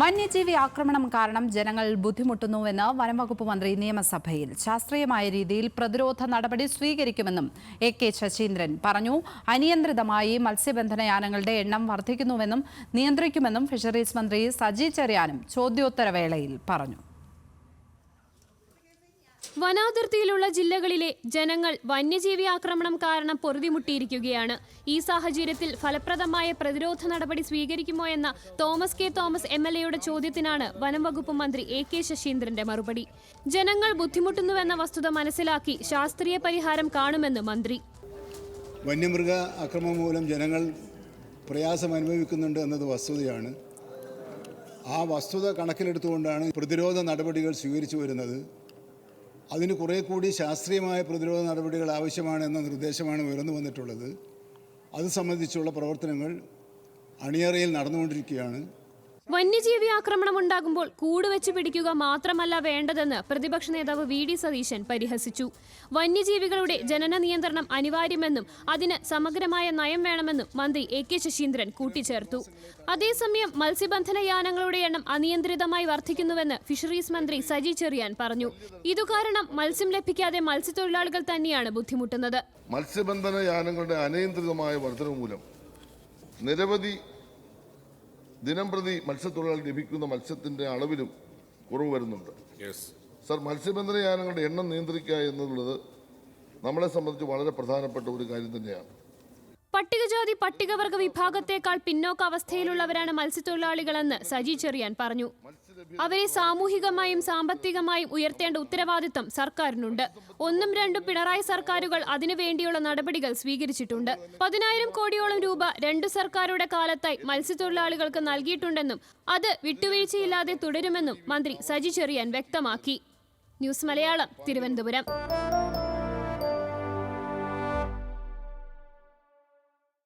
വന്യജീവി ആക്രമണം കാരണം ജനങ്ങൾ ബുദ്ധിമുട്ടുന്നുവെന്ന് വനംവകുപ്പ് മന്ത്രി നിയമസഭയിൽ ശാസ്ത്രീയമായ രീതിയിൽ പ്രതിരോധ നടപടി സ്വീകരിക്കുമെന്നും എ കെ ശശീന്ദ്രൻ പറഞ്ഞു. അനിയന്ത്രിതമായി മത്സ്യബന്ധനയാനങ്ങളുടെ എണ്ണം വർദ്ധിക്കുന്നുവെന്നും നിയന്ത്രിക്കുമെന്നും ഫിഷറീസ് മന്ത്രി സജി ചെറിയാനും ചോദ്യോത്തരവേളയിൽ പറഞ്ഞു. വനാതിർത്തിയിലുള്ള ജില്ലകളിലെ ജനങ്ങൾ വന്യജീവി ആക്രമണം കാരണം പൊറുതിമുട്ടിയിരിക്കുകയാണ്. ഈ സാഹചര്യത്തിൽ ഫലപ്രദമായ പ്രതിരോധ നടപടി സ്വീകരിക്കുമോ എന്ന Thomas K. Thomas M. L. എയുടെ ചോദ്യത്തിനാണ് വനം വകുപ്പ് മന്ത്രി എ. കെ. ശശീന്ദ്രന്റെ മറുപടി. ജനങ്ങൾ ബുദ്ധിമുട്ടുന്നുവെന്ന വസ്തുത മനസ്സിലാക്കി ശാസ്ത്രീയ പരിഹാരം കാണുമെന്ന് മന്ത്രി. വന്യമൃഗ ആക്രമണം മൂലം ജനങ്ങൾ പ്രയാസം അനുഭവിക്കുന്നുണ്ട് എന്നത് വസ്തുതയാണ്. ആ വസ്തുത കണക്കിലെടുത്തുകൊണ്ടാണ് പ്രതിരോധ നടപടികൾ സ്വീകരിച്ചു വരുന്നത്. അതിന് കുറേ കൂടി ശാസ്ത്രീയമായ പ്രതിരോധ നടപടികൾ ആവശ്യമാണ് എന്ന നിർദ്ദേശമാണ് ഉയർന്നു വന്നിട്ടുള്ളത്. അത് സംബന്ധിച്ചുള്ള പ്രവർത്തനങ്ങൾ അണിയറയിൽ നടന്നുകൊണ്ടിരിക്കുകയാണ്. വന്യജീവി ആക്രമണം ഉണ്ടാകുമ്പോൾ കൂട് വെച്ച് പിടിക്കുക മാത്രമല്ല വേണ്ടതെന്ന് പ്രതിപക്ഷ നേതാവ് വി ഡി സതീശൻ പരിഹസിച്ചു. വന്യജീവികളുടെ ജനന നിയന്ത്രണം അനിവാര്യമെന്നും അതിന് സമഗ്രമായ നയം വേണമെന്നും മന്ത്രി എ കെ ശശീന്ദ്രൻ കൂട്ടിച്ചേർത്തു. അതേസമയം മത്സ്യബന്ധന യാനങ്ങളുടെ എണ്ണം അനിയന്ത്രിതമായി വർദ്ധിക്കുന്നുവെന്ന് ഫിഷറീസ് മന്ത്രി സജി ചെറിയാൻ പറഞ്ഞു. ഇതുകാരണം മത്സ്യം ലഭിക്കാതെ മത്സ്യത്തൊഴിലാളികൾ തന്നെയാണ് ബുദ്ധിമുട്ടുന്നത്. മത്സ്യബന്ധന യാനങ്ങളുടെ അനിയന്ത്രിതമായ വർധന മൂലം നിരവധി ദിനം പ്രതി മത്സ്യത്തൊഴിലാളി ലഭിക്കുന്ന മത്സ്യത്തിന്റെ അളവിലും കുറവ് വരുന്നുണ്ട്. സർ മത്സ്യബന്ധന യാനങ്ങളുടെ എണ്ണം നിയന്ത്രിക്കുക എന്നുള്ളത് നമ്മളെ സംബന്ധിച്ച് വളരെ പ്രധാനപ്പെട്ട ഒരു കാര്യം തന്നെയാണ്. പട്ടികജാതി പട്ടികവർഗ വിഭാഗത്തെക്കാൾ പിന്നോക്ക അവസ്ഥയിലുള്ളവരാണ് മത്സ്യത്തൊഴിലാളികളെന്ന് സജി ചെറിയാൻ പറഞ്ഞു. അവരെ സാമൂഹികമായും സാമ്പത്തികമായും ഉയർത്തേണ്ട ഉത്തരവാദിത്തം സർക്കാരിനുണ്ട്. ഒന്നും രണ്ടും പിണറായി സർക്കാരുകൾ അതിനുവേണ്ടിയുള്ള നടപടികൾ സ്വീകരിച്ചിട്ടുണ്ട്. പതിനായിരം കോടിയോളം രൂപ രണ്ടു സർക്കാരുടെ കാലത്തായി മത്സ്യത്തൊഴിലാളികൾക്ക് നൽകിയിട്ടുണ്ടെന്നും അത് വിട്ടുവീഴ്ചയില്ലാതെ തുടരുമെന്നും മന്ത്രി സജി ചെറിയാൻ വ്യക്തമാക്കി. ന്യൂസ് മലയാളം തിരുവനന്തപുരം.